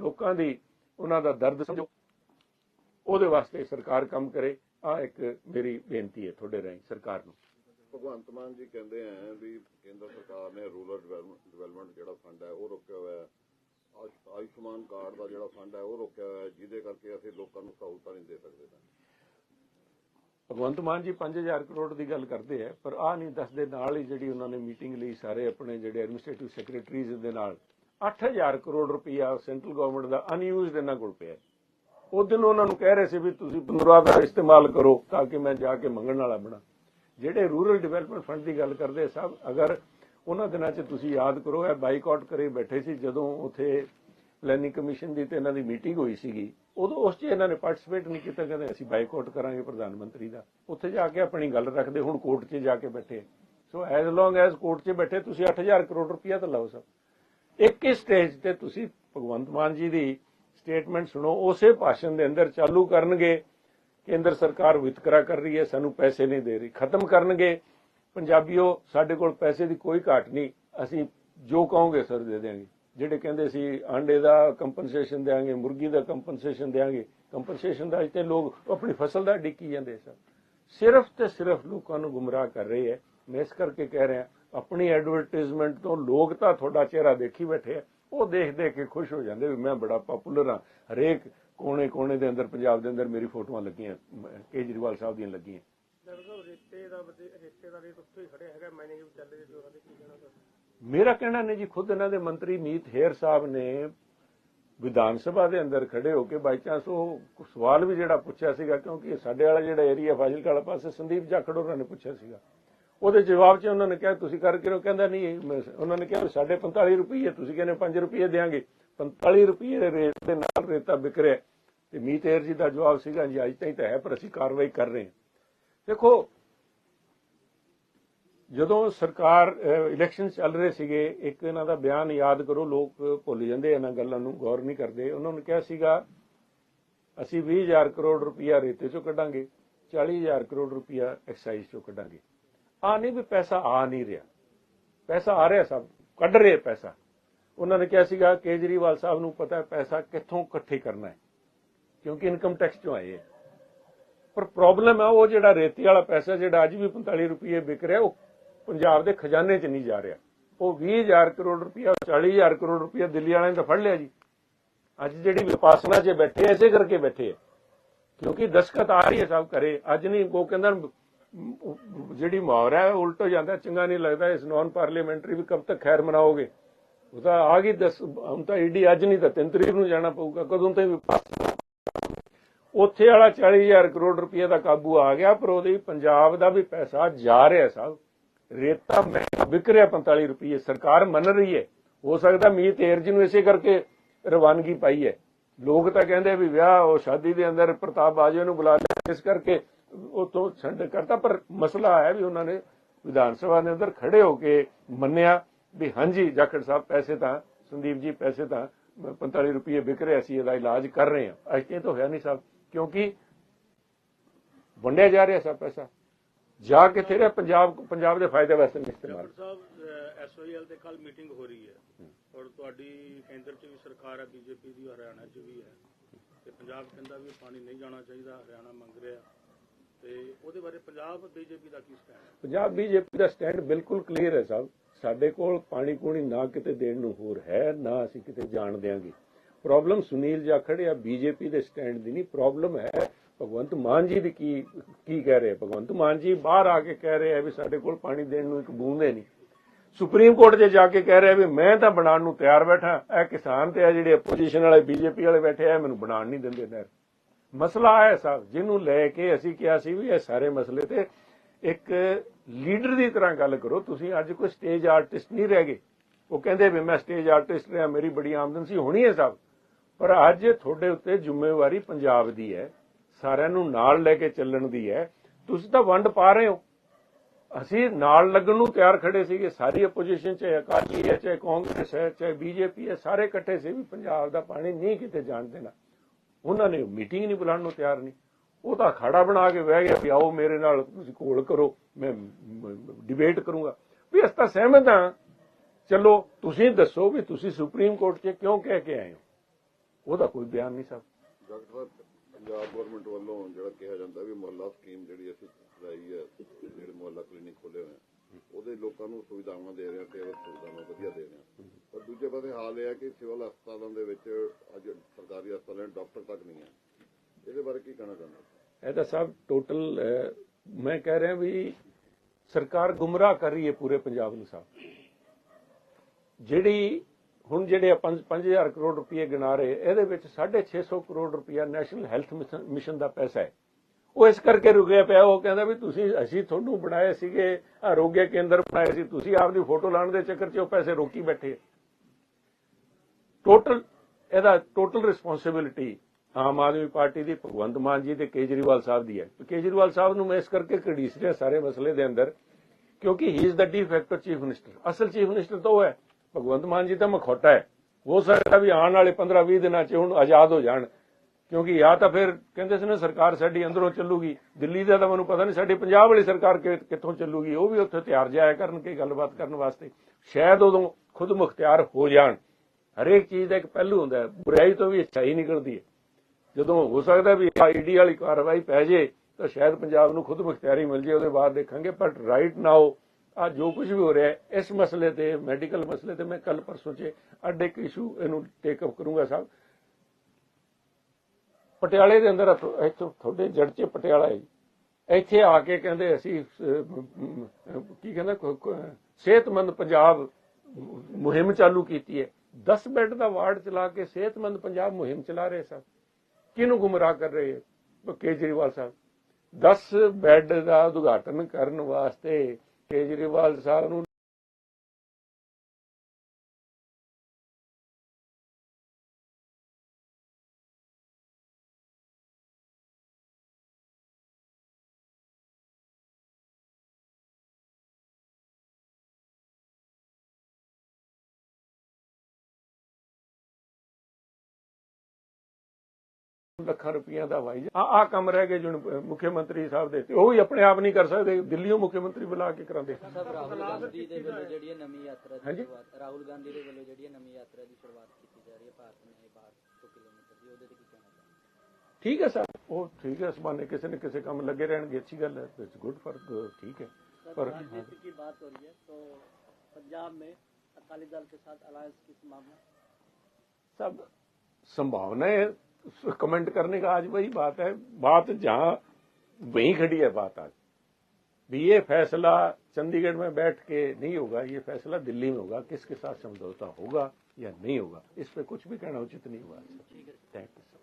ਲੋਕਾਂ ਦੀ ਉਹਨਾਂ ਦਾ ਦਰਦ ਸਮਝੋ। ਉਹਦੇ ਵਾਸਤੇ ਸਰਕਾਰ ਕੰਮ ਕਰੇ। ਆ ਇੱਕ ਮੇਰੀ ਬੇਨਤੀ ਹੈ ਤੁਹਾਡੇ ਰਾਹੀਂ ਸਰਕਾਰ ਨੂੰ। ਭਗਵੰਤ ਮਾਨ ਜੀ ਕਹਿੰਦੇ ਆ ਵੀ ਕੇਂਦਰ ਸਰਕਾਰ ਨੇ ਰੂਰਲ ਡਿਵੈਲਪਮੈਂਟ ਜਿਹੜਾ ਫੰਡ ਹੈ ਉਹ ਰੋਕਿਆ ਹੋਇਆ ਹੈ। ਆਯੁਸ਼- ਆਯੁਸ਼ਮਾਨ ਕਾਰਡ ਦਾ ਜਿਹੜਾ ਫੰਡ ਹੈ ਉਹ ਰੋਕਿਆ ਹੋਇਆ ਹੈ ਜਿਹਦੇ ਕਰਕੇ ਅਸੀਂ ਲੋਕਾਂ ਨੂੰ ਸਹੂਲਤਾਂ ਨਹੀਂ ਦੇ ਸਕਦੇ। ਭਗਵੰਤ ਮਾਨ ਜੀ 5000 ਕਰੋੜ ਦੀ ਗੱਲ ਕਰਦੇ ਆ ਪਰ ਆ ਨਹੀਂ ਦੱਸਦੇ ਨਾਲ ਹੀ ਜਿਹੜੀ ਉਹਨਾਂ ਨੇ ਮੀਟਿੰਗ ਲਈ ਸਾਰੇ ਆਪਣੇ ਜਿਹੜੇ ਐਡਮਿਨਿਸਟ੍ਰੇਟਿਵ ਸੈਕਟਰੀਜ਼ ਦੇ ਨਾਲ 8000 ਕਰੋੜ ਰੁਪਇਆ ਸੈਂਟਰਲ ਗਵਰਨਮੈਂਟ ਦਾ ਅਨਯੂਜ਼ਡ ਇਹਨਾਂ ਕੋਲ ਪਿਆ ਉਹ ਦਿਨ ਉਹਨਾਂ ਨੂੰ ਕਹਿ ਰਹੇ ਸੀ ਵੀ ਤੁਸੀਂ 15 ਦਾ ਇਸਤੇਮਾਲ ਕਰੋ ਤਾਂ ਕਿ ਮੈਂ ਜਾ ਕੇ ਮੰਗਣ ਵਾਲਾ ਬਣਾ। ਜਿਹੜੇ ਰੂਰਲ ਡਿਵੈਲਪਮੈਂਟ ਫੰਡ ਦੀ ਗੱਲ ਕਰਦੇ ਸਭ, ਅਗਰ ਉਹਨਾਂ ਦਿਨਾਂ 'ਚ ਤੁਸੀਂ ਯਾਦ ਕਰੋ, ਇਹ ਬਾਈਕਾਟ ਕਰੇ ਬੈਠੇ ਸੀ, ਜਦੋਂ ਉਥੇ ਪਲੈਨਿੰਗ ਕਮਿਸ਼ਨ ਦੀ ਤੇ ਇਹਨਾਂ ਦੀ ਮੀਟਿੰਗ ਹੋਈ ਸੀਗੀ, ਉਦੋਂ ਉਸ 'ਚ ਇਹਨਾਂ ਨੇ ਪਾਰਟਿਸਿਪੇਟ ਨਹੀਂ ਕੀਤਾ, ਕਹਿੰਦੇ ਅਸੀਂ ਬਾਈਕਾਟ ਕਰਾਂਗੇ ਪ੍ਰਧਾਨ ਮੰਤਰੀ ਦਾ। ਉੱਥੇ ਜਾ ਕੇ ਆਪਣੀ ਗੱਲ ਰੱਖਦੇ, ਹੁਣ ਕੋਰਟ 'ਚ ਜਾ ਕੇ ਬੈਠੇ। So as long as court 'ਚ ਬੈਠੇ, ਤੁਸੀਂ 8000 ਕਰੋੜ ਰੁਪਇਆ ਤਾਂ ਲਾਓ ਸਭ। ਇੱਕ ਹੀ ਸਟੇਜ ਤੇ ਤੁਸੀਂ ਭਗਵੰਤ ਮਾਨ ਜੀ ਦੀ ਸਟੇਟਮੈਂਟ ਸੁਣੋ, ਉਸੇ ਭਾਸ਼ਣ ਦੇ ਅੰਦਰ ਚਾਲੂ ਕਰਨਗੇ ਕੇਂਦਰ ਸਰਕਾਰ ਵਿਤਕਰਾ ਕਰ ਰਹੀ ਹੈ, ਸਾਨੂੰ ਪੈਸੇ ਨਹੀਂ ਦੇ ਰਹੀ, ਖਤਮ ਕਰਨਗੇ। ਪੰਜਾਬੀਓ, ਸਾਡੇ ਕੋਲ ਪੈਸੇ ਦੀ ਕੋਈ ਘਾਟ ਨਹੀਂ, ਅਸੀਂ ਜੋ ਕਹੋਗੇ ਸਰ ਦੇ ਦੇਵਾਂਗੇ ਜਿਹੜੇ ਕਹਿੰਦੇ ਸੀ, ਆਂਡੇ ਦਾ ਕੰਪਨਸੇਸ਼ਨ ਦੇਵਾਂਗੇ ਮੁਰਗੀ ਦਾ ਕੰਪਨਸੇਸ਼ਨ ਦੇਵਾਂਗੇ ਕੰਪਨਸੇਸ਼ਨ ਦਾ ਇੱਥੇ ਲੋਕ ਆਪਣੀ ਫਸਲ ਦਾ ਡਿੱਕੀ ਜਾਂਦੇ ਸਰ ਸਿਰਫ ਤੇ ਸਿਰਫ ਲੋਕਾਂ ਨੂੰ ਗੁੰਮਰਾਹ ਕਰ ਰਹੇ ਹੈ। ਮੈਂ ਇਸ ਕਰਕੇ ਕਹਿ ਰਿਹਾ ਆਪਣੀ ਐਡਵਰਟਾਈਜ਼ਮੈਂਟ ਤੋਂ ਲੋਕ ਤਾਂ ਤੁਹਾਡਾ ਚਿਹਰਾ ਦੇਖੀ ਬੈਠੇ ਆ। ਉਹ ਦੇਖ ਦੇਖ ਕੇ ਖੁਸ਼ ਹੋ ਜਾਂਦੇ ਵੀ ਮੈਂ ਬੜਾ ਪਪੂਲਰ ਹਾਂ। ਹਰੇਕ ਕੋਨੇ ਕੋਨੇ ਦੇ ਅੰਦਰ ਪੰਜਾਬ ਦੇ ਅੰਦਰ ਮੇਰੀ ਫੋਟੋਆਂ ਲੱਗੀਆਂ ਕੇਜਰੀਵਾਲ ਸਾਹਿਬ ਦੀਆਂ ਲੱਗੀਆਂ। ਮੇਰਾ ਕਹਿਣਾ ਨਹੀਂ ਜੀ ਖੁਦ ਇਹਨਾਂ ਦੇ ਮੰਤਰੀ ਮੀਤ ਹੇਰ ਸਾਹਿਬ ਨੇ ਵਿਧਾਨ ਸਭਾ ਦੇ ਅੰਦਰ ਖੜੇ ਹੋ ਕੇ ਬਾਈ ਚਾਂਸ ਉਹ ਸਵਾਲ ਵੀ ਜਿਹੜਾ ਪੁੱਛਿਆ ਸੀਗਾ ਕਿਉਂਕਿ ਸਾਡੇ ਵਾਲਾ ਜਿਹੜਾ ਏਰੀਆ ਫਾਜ਼ਿਲਕਾ ਵਾਲਾ ਪਾਸੇ ਸੰਦੀਪ ਜਾਖੜ ਹੋਰਾਂ ਨੇ ਪੁੱਛਿਆ ਸੀਗਾ। ਉਹਦੇ ਜਵਾਬ 'ਚ ਉਹਨਾਂ ਨੇ ਕਿਹਾ, ਤੁਸੀਂ ਕਰਕੇ ਉਹ ਕਹਿੰਦਾ, ਨਹੀਂ ਉਹਨਾਂ ਨੇ ਕਿਹਾ, ਸਾਡੇ 45 ਰੁਪਏ ਤੁਸੀਂ ਕਹਿੰਦੇ 5 ਰੁਪਏ ਦੇਾਂਗੇ 45 ਰੁਪਏ ਦੇ ਰੇਟ ਦੇ ਨਾਲ ਰੇਤਾ ਵਿਕ ਰਿਹਾ ਤੇ ਮੀਤ ਜੀ ਦਾ ਜਵਾਬ ਸੀਗਾ, ਜੀ, ਅੱਜ ਤਾਈਂ ਤਾਂ ਹੈ, ਪਰ ਅਸੀਂ ਕਾਰਵਾਈ ਕਰ ਰਹੇ ਹਾਂ। ਦੇਖੋ, ਜਦੋਂ ਸਰਕਾਰ ਇਲੈਕਸ਼ਨ ਚੱਲ ਰਹੇ ਸੀਗੇ, ਇੱਕ ਇਹਨਾਂ ਦਾ ਬਿਆਨ ਯਾਦ ਕਰੋ, ਲੋਕ ਭੁੱਲ ਜਾਂਦੇ ਇਹਨਾਂ ਗੱਲਾਂ ਨੂੰ, ਗੌਰ ਨਹੀਂ ਕਰਦੇ। ਉਹਨਾਂ ਨੇ ਕਿਹਾ ਸੀਗਾ, ਅਸੀਂ 20000 ਕਰੋੜ ਰੁਪਇਆ ਰੇਤੇ ਚੋਂ ਕੱਢਾਂਗੇ 40000 ਕਰੋੜ ਰੁਪਇਆ ਐਕਸਾਈਜ਼ ਚੋਂ ਕੱਢਾਂਗੇ। ਆ ਨਹੀਂ ਵੀ ਪੈਸਾ ਆ ਨਹੀਂ ਰਿਹਾ। ਪੈਸਾ ਆ ਰਿਹਾ ਸਭ ਕੱਢ ਰਹੇ ਪੈਸਾ। ਉਹਨਾਂ ਨੇ ਕਿਹਾ ਸੀਗਾ ਕੇਜਰੀਵਾਲ ਸਾਹਿਬ ਨੂੰ ਪਤਾ ਹੈ ਪੈਸਾ ਕਿੱਥੋਂ ਇਕੱਠੇ ਕਰਨਾ ਹੈ ਕਿਉਂਕਿ ਇਨਕਮ ਟੈਕਸ ਚੋਂ ਆਏ ਹੈ। ਪਰ ਪ੍ਰੋਬਲਮ ਹੈ ਉਹ ਜਿਹੜਾ ਰੇਤੀ ਵਾਲਾ ਪੈਸਾ ਜਿਹੜਾ ਅੱਜ ਵੀ 45 ਰੁਪਏ ਵਿਕ ਰਿਹਾ ਉਹ ਪੰਜਾਬ ਦੇ ਖਜ਼ਾਨੇ 'ਚ ਨਹੀਂ ਜਾ ਰਿਹਾ। ਉਹ 20000 ਕਰੋੜ ਰੁਪਇਆ 40000 ਕਰੋੜ ਰੁਪਇਆ ਦਿੱਲੀ ਵਾਲਿਆਂ ਨੇ ਤਾਂ ਫੜ ਲਿਆ ਜੀ। ਅੱਜ ਜਿਹੜੀ ਵਿਪਾਸਨਾ 'ਚ ਬੈਠੇ ਐ, ਇਸੇ ਕਰਕੇ ਬੈਠੇ ਹੈ ਕਿਉਂਕਿ ਦਸਖਤ ਆ ਰਹੀ ਹੈ ਸਭ ਕਰੇ ਅੱਜ ਨਹੀਂ ਉਹ ਕਹਿੰਦਾ ਜਿਹੜੀ ਮੁਹਾਵਰਾ ਹੈ ਉਲਟ ਹੋ ਜਾਂਦਾ, ਚੰਗਾ ਨਹੀਂ ਲੱਗਦਾ, ਇਸ ਨਾਨ ਪਾਰਲੀਮੈਂਟਰੀ ਵੀ ਕਬ ਤੱਕ ਖੈਰ ਮਨਾਓਗੇ? ਉਹ ਤਾਂ ਆ ਗਈ ਦਸ, ਹੁਣ ਤਾਂ ਈਡੀ ਅੱਜ ਨਹੀਂ ਤਾਂ 3 ਤਰੀਕ ਨੂੰ ਜਾਣਾ ਪਊਗਾ, ਕਦੋਂ ਤੇ ਉੱਥੇ ਵਾਲਾ 40000 ਕਰੋੜ ਰੁਪਏ ਦਾ ਕਾਬੂ ਆ ਗਿਆ, ਪਰ ਉਹਦੇ ਪੰਜਾਬ ਦਾ ਵੀ ਪੈਸਾ ਜਾ ਰਿਹਾ ਸਾਹਿਬ ਰੇਤਾ ਮਹਿੰਗਾ ਵਿਕ ਰਿਹਾ 45 ਰੁਪਏ ਸਰਕਾਰ ਮੰਨ ਰਹੀ ਹੈ। ਹੋ ਸਕਦਾ ਮੀਤ ਏਰ ਜੀ ਨੂੰ ਇਸੇ ਕਰਕੇ ਰਵਾਨਗੀ ਪਾਈ ਹੈ। ਲੋਕ ਤਾਂ ਕਹਿੰਦੇ ਵੀ ਵਿਆਹ, ਉਹ ਸ਼ਾਦੀ ਦੇ ਅੰਦਰ ਪ੍ਰਤਾਪ ਬਾਜੇ ਨੂੰ ਬੁਲਾ ਲਿਆ, ਇਸ ਕਰਕੇ ਉਤੋਂ ਛੱਡ ਕਰਤਾ ਪਰ ਮਸਲਾ ਹੈ ਵੀ ਉਹਨਾਂ ਨੇ ਵਿਧਾਨ ਸਭਾ ਦੇ ਅੰਦਰ ਖੜੇ ਹੋ ਕੇ ਮੰਨਿਆ ਵੀ ਹਾਂਜੀ ਜਾਖੜ ਸਾਹਿਬ ਪੈਸੇ ਤਾਂ ਸੰਦੀਪ ਜੀ ਪੈਸੇ ਤਾਂ 45 ਰੁਪਏ ਵਿਕ ਰਹੇ ਸੀ ਇਹਦਾ ਇਲਾਜ ਕਰ ਰਹੇ ਹਾਂ। ਅੱਜ ਤੇ ਤਾਂ ਹੋਇਆ ਨਹੀਂ ਸਾਹਿਬ ਕਿਉਂਕਿ ਵੰਡਿਆ ਜਾ ਰਿਹਾ ਸਭ ਪੈਸਾ। ਜਾ ਕਿੱਥੇ ਰਿਹਾ ਪੰਜਾਬ ਪੰਜਾਬ ਦੇ ਫਾਇਦੇ ਵਾਸਤੇ ਨਹੀਂ ਇਸਤੇਮਾਲ ਸਾਹਿਬ ਐਸਓਐਲ ਤੇ ਕੱਲ ਮੀਟਿੰਗ ਹੋ ਰਹੀ ਹੈ। ਔਰ ਤੁਹਾਡੀ ਕੇਂਦਰ 'ਚ ਵੀ ਸਰਕਾਰ ਹੈ ਬੀਜੇਪੀ ਦੀ ਹਰਿਆਣਾ 'ਚ ਵੀ ਹੈ। ਤੇ ਪੰਜਾਬ ਕਹਿੰਦਾ ਵੀ ਪਾਣੀ ਨਹੀਂ ਜਾਣਾ ਚਾਹੀਦਾ ਹਰਿਆਣਾ ਮੰਗ ਰਿਹਾ। ਤੇ ਉਹਦੇ ਬਾਰੇ ਪੰਜਾਬ ਬੀਜੇਪੀ ਦਾ ਕੀ ਸਟੈਂਡ ਹੈ? ਪੰਜਾਬ ਬੀਜੇਪੀ ਦਾ ਸਟੈਂਡ ਬਿਲਕੁਲ ਕਲੀਅਰ ਹੈ ਸਾਹਿਬ। ਸਾਡੇ ਕੋਲ ਪਾਣੀ ਪੂਣੀ ਨਾ ਕਿਤੇ ਦੇਣ ਨੂੰ ਹੋਰ ਹੈ, ਨਾ ਅਸੀਂ ਕਿਤੇ ਜਾਣ ਦਿਆਂਗੇ। ਪ੍ਰੋਬਲਮ ਸੁਨੀਲ ਜਾਖੜ ਜਾਂ ਬੀਜੇਪੀ ਦੇ ਸਟੈਂਡ ਦੀ ਨਹੀਂ ਪ੍ਰੋਬਲਮ ਹੈ ਭਗਵੰਤ ਮਾਨ ਜੀ ਦੀ ਕੀ ਕੀ ਕਹਿ ਰਹੇ ਭਗਵੰਤ ਮਾਨ ਜੀ ਬਾਹਰ ਆ ਕੇ ਕਹਿ ਰਹੇ ਆ ਵੀ ਸਾਡੇ ਕੋਲ ਪਾਣੀ ਦੇਣ ਨੂੰ ਇੱਕ ਬੂੰਦ ਹੈ ਨਹੀਂ। ਸੁਪਰੀਮ ਕੋਰਟ 'ਚ ਜਾ ਕੇ ਕਹਿ ਰਿਹਾ ਵੀ ਮੈਂ ਤਾਂ ਬਣਾਉਣ ਨੂੰ ਤਿਆਰ ਬੈਠਾ, ਇਹ ਕਿਸਾਨ ਤੇ ਆ ਜਿਹੜੇ ਆਪੋਜੀਸ਼ਨ ਵਾਲੇ, ਬੀਜੇਪੀ ਵਾਲੇ ਬੈਠੇ ਆ ਮੈਨੂੰ ਬਣਾਉਣ ਨਹੀਂ ਦਿੰਦੇ ਨਹਿਰ। ਮਸਲਾ ਹੈ ਸਾਹਿਬ ਜਿਹਨੂੰ ਲੈ ਕੇ ਅਸੀਂ ਕਿਹਾ ਸੀ ਵੀ ਇਹ ਸਾਰੇ ਮਸਲੇ ਤੇ ਇੱਕ ਲੀਡਰ ਦੀ ਤਰ੍ਹਾਂ ਗੱਲ ਕਰੋ। ਤੁਸੀਂ ਅੱਜ ਕੋਈ ਸਟੇਜ ਆਰਟਿਸਟ ਨਹੀਂ ਰਹਿ ਗਏ। ਉਹ ਕਹਿੰਦੇ ਵੀ ਮੈਂ ਸਟੇਜ ਆਰਟਿਸਟ ਰਿਹਾ, ਮੇਰੀ ਬੜੀ ਆਮਦਨ ਸੀ, ਹੋਣੀ ਹੈ ਸਾਹਿਬ ਪਰ ਅੱਜ ਤੁਹਾਡੇ ਉੱਤੇ ਜ਼ਿੰਮੇਵਾਰੀ ਪੰਜਾਬ ਦੀ ਹੈ, ਸਾਰਿਆਂ ਨੂੰ ਨਾਲ ਲੈ ਕੇ ਚੱਲਣ ਦੀ ਹੈ। ਤੁਸੀਂ ਤਾਂ ਵੰਡ ਪਾ ਰਹੇ ਹੋ। ਅਸੀਂ ਨਾਲ ਲੱਗਣ ਨੂੰ ਤਿਆਰ ਖੜੇ ਸੀਗੇ, ਸਾਰੀ ਆਪੋਜੀਸ਼ਨ ਚਾਹੇ ਅਕਾਲੀ ਹੈ, ਚਾਹੇ ਕਾਂਗਰਸ ਹੈ, ਚਾਹੇ ਬੀਜੇਪੀ ਹੈ, ਸਾਰੇ ਇਕੱਠੇ ਸੀ ਵੀ ਪੰਜਾਬ ਦਾ ਪਾਣੀ ਨਹੀਂ ਕਿਤੇ ਜਾਣ ਦੇਣਾ। ਉਹਨਾਂ ਨੇ ਮੀਟਿੰਗ ਨਹੀਂ ਬੁਲਾਉਣ ਨੂੰ ਤਿਆਰ ਨਹੀਂ। ਉਹ ਤਾਂ ਖੜਾ ਬਣਾ ਕੇ ਬਹਿ ਗਿਆ ਵੀ ਆਓ ਮੇਰੇ ਨਾਲ, ਤੁਸੀਂ ਕੋਲ ਕਰੋ, ਮੈਂ ਡਿਬੇਟ ਕਰੂੰਗਾ। ਵੀ ਅਸੀਂ ਤਾਂ ਸਹਿਮਤ ਹਾਂ। ਚਲੋ, ਤੁਸੀਂ ਦੱਸੋ ਵੀ ਤੁਸੀਂ ਸੁਪਰੀਮ ਕੋਰਟ 'ਚ ਕਿਉਂ ਕਹਿ ਕੇ ਆਏ ਹੋ? ਉਹਦਾ ਕੋਈ ਬਿਆਨ ਨਹੀਂ ਸਾਹਿਬ ਡਾਕਟਰ ਪੰਜਾਬ ਗਵਰਨਮੈਂਟ ਵੱਲੋਂ ਜਿਹੜਾ ਕਿਹਾ ਜਾਂਦਾ ਵੀ ਮੁਹੱਲਾ ਸਕੀਮ ਜਿਹੜੀ ਅਸੀਂ ਚਲਾਈ ਹੈ, ਜਿਹੜੇ ਮੁਹੱਲਾ ਕਲੀਨਿਕ ਖੋਲੇ ਹੋਏ ਉਹਦੇ ਲੋਕਾਂ ਨੂੰ ਸੁਵਿਧਾਵਾਂ ਦੇ ਰਹੇ ਆ ਸੁਵਿਧਾਵਾਂ ਵਧੀਆ ਦੇ ਰਹੇ। ਪਰ ਦੂਜੇ ਪਾਸੇ ਹਾਲ ਇਹ ਹੈ ਕਿ ਸਿਵਲ ਹਸਪਤਾਲਾਂ ਦੇ ਵਿੱਚ ਅੱਜ ਸਰਕਾਰੀ ਹਸਪਤਾਲਾਂ ਦੇ ਡਾਕਟਰ ਤੱਕ ਨਹੀਂ ਹੈ। ਇਹਦੇ ਬਾਰੇ ਕੀ ਕਹਿਣਾ ਚਾਹੁੰਦੇ ਇਹ ਤਾਂ ਸਭ ਟੋਟਲ ਮੈਂ ਕਹਿ ਰਿਹਾ ਵੀ ਸਰਕਾਰ ਗੁੰਮਰਾਹ ਕਰ ਰਹੀ ਹੈ ਪੂਰੇ ਪੰਜਾਬ ਨੂੰ ਸਾਹਿਬ ਜਿਹੜੀ ਹੁਣ ਜਿਹੜੇ 5000 ਕਰੋੜ ਰੁਪਏ ਗਿਣਾ ਰਹੇ, ਇਹਦੇ ਵਿੱਚ 650 ਕਰੋੜ ਰੁਪਇਆ ਨੈਸ਼ਨਲ ਹੈਲਥ ਮਿਸ਼ਨ ਦਾ ਪੈਸਾ ਹੈ। ਉਹ ਇਸ ਕਰਕੇ ਰੁਕਿਆ ਪਿਆ, ਉਹ ਕਹਿੰਦਾ ਵੀ ਤੁਸੀਂ, ਅਸੀਂ ਤੁਹਾਨੂੰ ਬਣਾਏ ਸੀਗੇ, ਆਰੋਗਿਆ ਕੇਂਦਰ ਬਣਾਏ ਸੀ, ਤੁਸੀਂ ਆਪਦੀ ਫੋਟੋ ਲਾਉਣ ਦੇ ਚੱਕਰ 'ਚ ਉਹ ਪੈਸੇ ਰੋਕੀ ਬੈਠੇ ਟੋਟਲ ਇਹਦਾ total responsibility Aam Aadmi party ਦੀ, ਭਗਵੰਤ ਮਾਨ ਜੀ ਤੇ ਕੇਜਰੀਵਾਲ ਸਾਹਿਬ ਦੀ ਹੈ। ਕੇਜਰੀਵਾਲ ਸਾਹਿਬ ਨੂੰ ਮੈਂ ਇਸ ਕਰਕੇ ਘੜੀਸ ਰਿਹਾ ਸਾਰੇ ਮਸਲੇ ਦੇ ਅੰਦਰ, ਕਿਉਂਕਿ he is the de facto chief minister ਅਸਲ ਚੀਫ ਮਿਨਿਸਟਰ ਤਾਂ ਉਹ ਹੈ। ਭਗਵੰਤ ਮਾਨ ਜੀ ਤਾਂ ਮਖੌਟਾ ਹੈ। ਹੋ ਸਕਦਾ ਵੀ ਆਉਣ ਵਾਲੇ 15-20 ਦਿਨਾਂ 'ਚ ਹੁਣ ਆਜ਼ਾਦ ਹੋ ਜਾਣ। ਕਿਉਂਕਿ ਜਾਂ ਤਾਂ ਫਿਰ ਕਹਿੰਦੇ ਸੀ ਨਾ, ਸਰਕਾਰ ਸਾਡੀ ਅੰਦਰੋਂ ਚੱਲੂਗੀ। ਦਿੱਲੀ ਦਾ ਤਾਂ ਮੈਨੂੰ ਪਤਾ ਨਹੀਂ, ਸਾਡੀ ਪੰਜਾਬ ਵਾਲੀ ਸਰਕਾਰ ਕਿੱਥੋਂ ਚੱਲੂਗੀ, ਉਹ ਵੀ ਉੱਥੇ ਤਿਆਰ ਜਾਇਆ ਕਰਨਗੇ ਗੱਲਬਾਤ ਕਰਨ ਵਾਸਤੇ। ਸ਼ਾਇਦ ਉਦੋਂ ਖੁਦ ਮੁਖਤਿਆਰ ਹੋ ਜਾਣ। ਹਰੇਕ ਚੀਜ਼ ਦਾ ਇੱਕ ਪਹਿਲੂ ਹੁੰਦਾ ਹੈ। ਬੁਰਾਈ ਤੋਂ ਵੀ ਅੱਛਾਈ ਨਿਕਲਦੀ ਹੈ। ਜਦੋਂ ਹੋ ਸਕਦਾ ਵੀ ਆਈਡੀ ਵਾਲੀ ਕਾਰਵਾਈ ਪੈ ਜੇ, ਤਾਂ ਸ਼ਾਇਦ ਪੰਜਾਬ ਨੂੰ ਖੁਦ ਮੁਖਤਿਆਰੀ ਮਿਲ ਜੇ, ਉਹਦੇ ਬਾਅਦ ਦੇਖਾਂਗੇ। ਬਟ ਰਾਈਟ ਨਾਓ ਆ ਜੋ ਕੁਝ ਵੀ ਹੋ ਰਿਹਾ ਇਸ ਮਸਲੇ ਤੇ ਮੈਡੀਕਲ ਮਸਲੇ ਤੇ ਮੈਂ ਕੱਲ ਪਰਸੋਂ ਚ ਅੱਡ ਇੱਕ ਇਸ਼ੂ ਇਹਨੂੰ ਟੇਕ ਅਪ ਕਰੂੰਗਾ ਸਾਹਿਬ। ਪਟਿਆਲੇ ਦੇ ਅੰਦਰ ਇੱਥੋਂ ਤੁਹਾਡੇ ਜੜ ਚ ਪਟਿਆਲਾ ਹੈ ਇੱਥੇ ਆ ਕੇ ਕਹਿੰਦੇ ਅਸੀਂ ਕੀ ਕਹਿੰਦਾ ਸਿਹਤਮੰਦ ਪੰਜਾਬ ਮੁਹਿੰਮ ਚਾਲੂ ਕੀਤੀ ਹੈ। 10 ਬੈੱਡ ਦਾ ਵਾਰਡ ਚਲਾ ਕੇ ਸਿਹਤਮੰਦ ਪੰਜਾਬ ਮੁਹਿੰਮ ਚਲਾ ਰਹੇ ਸਨ। ਕਿਹਨੂੰ ਗੁੰਮਰਾਹ ਕਰ ਰਹੇ ਕੇਜਰੀਵਾਲ ਸਾਹਿਬ? 10 ਬੈੱਡ ਦਾ ਉਦਘਾਟਨ ਕਰਨ ਵਾਸਤੇ ਕੇਜਰੀਵਾਲ ਸਾਹਿਬ ਨੂੰ ਲੱਖਾਂ ਰੁਪਈਆ ਦਾ ਵਾਈ ਆ ਆ ਕੰਮ ਰਹਿ ਗਏ ਜਿਹਨੂੰ ਮੁੱਖ ਮੰਤਰੀ ਸਾਹਿਬ ਦੇ ਉਹ ਵੀ ਆਪਣੇ ਆਪ ਨਹੀਂ ਕਰ ਸਕਦੇ। ਦਿੱਲੀੋਂ ਮੁੱਖ ਮੰਤਰੀ ਬੁਲਾ ਕੇ ਕਰਾਉਂਦੇ। ਰਾਹੁਲ ਗਾਂਧੀ ਦੇ ਵੱਲੋਂ ਜਿਹੜੀ ਨਵੀਂ ਯਾਤਰਾ ਦੀ ਸ਼ੁਰੂਆਤ ਰਾਹੁਲ ਗਾਂਧੀ ਦੇ ਵੱਲੋਂ ਜਿਹੜੀ ਨਵੀਂ ਯਾਤਰਾ ਦੀ ਸ਼ੁਰੂਆਤ ਕੀਤੀ ਜਾ ਰਹੀ ਹੈ ਠੀਕ ਹੈ ਸਰ। ਉਹ ਠੀਕ ਹੈ ਸਮਾਨੇ ਕਿਸੇ ਨੇ ਕਿਸੇ ਕੰਮ ਲੱਗੇ ਰਹਿਣਗੇ। ਅੱਛੀ ਗੱਲ ਹੈ ਇਟਸ ਗੁੱਡ ਫॉर ਠੀਕ ਹੈ। ਪਰ ਰਾਜਨੀਤੀ की बात हो रही है तो पंजाब में अकाली दल के साथ अलायंस की संभावना सब संभावनाएं कमेंट करने का आज वही बात है। बात जहाँ वहीं खड़ी है बात आज। भी ये फैसला चंडीगढ़ में बैठ के नहीं होगा ये फैसला दिल्ली में होगा। किसके साथ समझौता होगा या नहीं होगा इस पर कुछ भी कहना उचित नहीं हुआ। Thank you